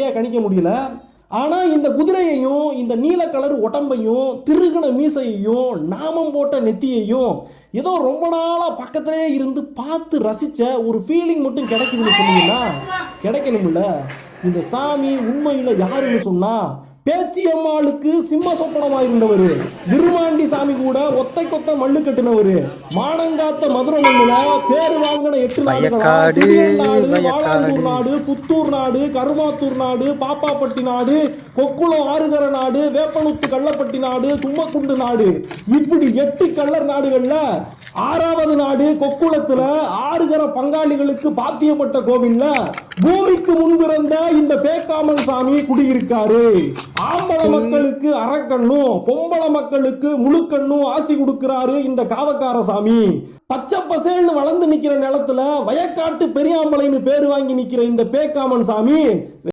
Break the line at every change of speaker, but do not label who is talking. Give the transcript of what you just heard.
சரியாக கணிக்க முடியல. ஆனா இந்த குதிரையையும் இந்த நீல கலர் உடம்பையும் திருகுன மீசையையும் நாமம் போட்ட நெத்தியையும் ஏதோ ரொம்ப நாளா பக்கத்திலே இருந்து பார்த்து ரசிச்ச ஒரு ஃபீலிங் மட்டும் கிடைக்குதுன்னு சொன்னீங்கன்னா கிடைக்கணும்ல. இந்த சாமி உண்மையில் யாருன்னு சொன்னா பேச்சியம்மாளுக்கு சிம்ம சொப்பனமா இருந்தவர் விருமாண்டி சாமி கூட ஒத்தை கொத்த மண்ணு கட்டினவர். மானங்காத்த மதுரை மண்ணுல பேரு வாங்கின எட்டு நாடுகளா?
வயக்காடு.
வாழாந்தூர் நாடு புத்தூர் நாடு கருமாத்தூர் நாடு பாப்பாப்பட்டி நாடு கொக்குளம் ஆறுகர நாடு வேப்பனுத்து கள்ளப்பட்டி நாடு தும்மக்குண்டு நாடு. இப்படி எட்டு கள்ளர் நாடுகள்ல ஆறாவது நாடு கொக்குளத்துல ஆறுகர பங்காளிகளுக்கு பாத்தியப்பட்ட கோவில்ல பூமிக்கு முன்பிறந்த இந்த பேக்காமன் சாமி குடியிருக்காரு. ஆம்பள மக்களுக்கு அரக்கண்ணும் பொம்பள மக்களுக்கு முழுக்கண்ணும் ஆசி கொடுக்கிறாரு இந்த காவக்கார சாமி. பச்சை பசேல்னு வளர்ந்து நிக்கிற நிலத்துல வயக்காட்டு பெரியாம்பளைன்னு பேர் வாங்கி நிக்கிற இந்த பேக்காமன் சாமி